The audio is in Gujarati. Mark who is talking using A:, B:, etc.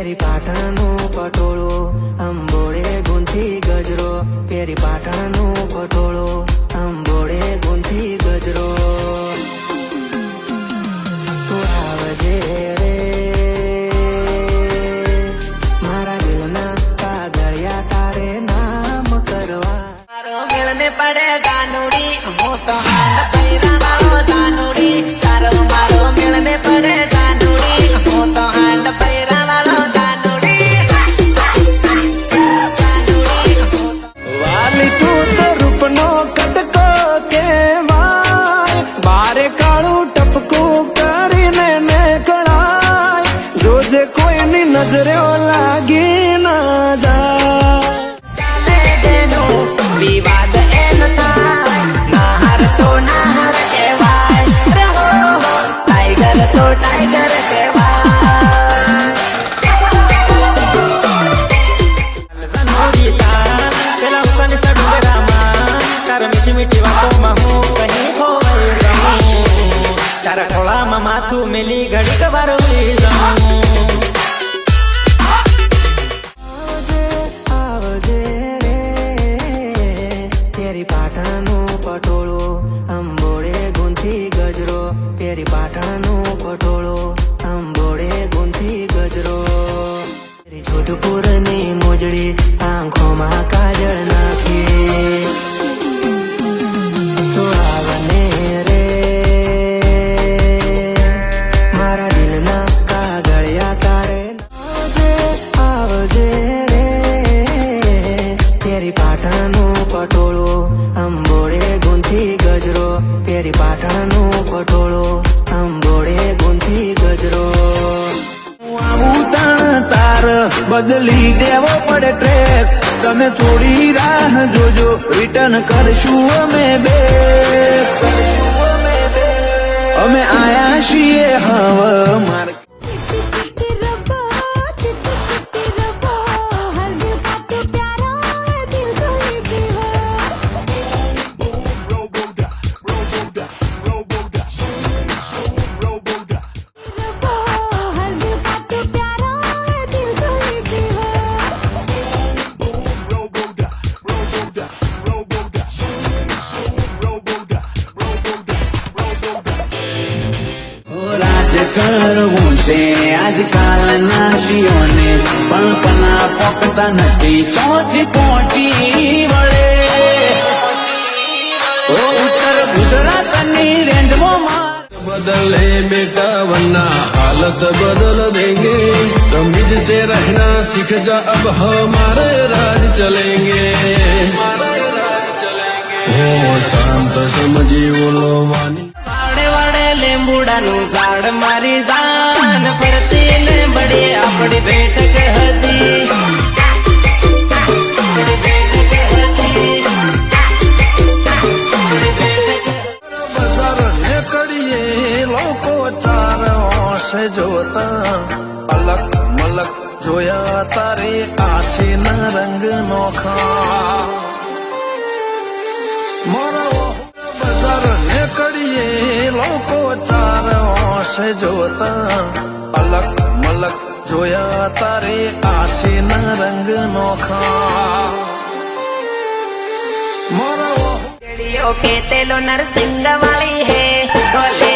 A: પાટણનું પટોળું અંબોળે ગુંથી ગજરો પેરી પાટણનું પટોળું. કાળું ટપકું કરીને નીકળાય જોજે કોઈની નજરે લાગી ના જાય
B: ચાલે જેનું વિવાદ એન થાય નાહાર તો નાહાર કહેવાય રે હો હો, ટાઈગર તો ટાઈગર કહેવાય
C: માથું મેલી ઘડીક વાર ઉઈ જાઉં
A: પાટણનું પટોળું અંબોળે ગુંથી ગજરો પેરી પાટણનું પટોળું અંબોળે ગુંથી ગજરો પેરી જોધપુરની મોજડી આંખોમાં કાજળ નાખી
D: બદલી દેવો પડે ટ્રેક. તમે થોડી રાહ જોજો રિટર્ન કરશું અમે બે. અમે આયા છીએ હવે કરવું છે આજકાલના શિયોને પણ પના પોકતા નથી ચોથી પહોંચી વળે ઓ ઉત્તર ગુજરાતની રેન્જમાં માર
E: बदले बेटा वरना हालत बदल देंगे तमीज से रहना सीख जा अब हमारे राज चलेंगे हमारे राज चलेंगे हो शांत समझी बोलो वानी
B: વાડે વાડે લીંબુડાનું ઝાડ મારી જાન. પડતી ને બડી આપણી બેઠક હતી
D: જોતા. અલગ મલક જોયા તારી આશી ના રંગ નોખા ઓશે જોતા અલગ મલક જોયા તારે આશીના રંગ નોખા મારો
B: રેડિયો કે તેલો નરસિંગ વાળી હે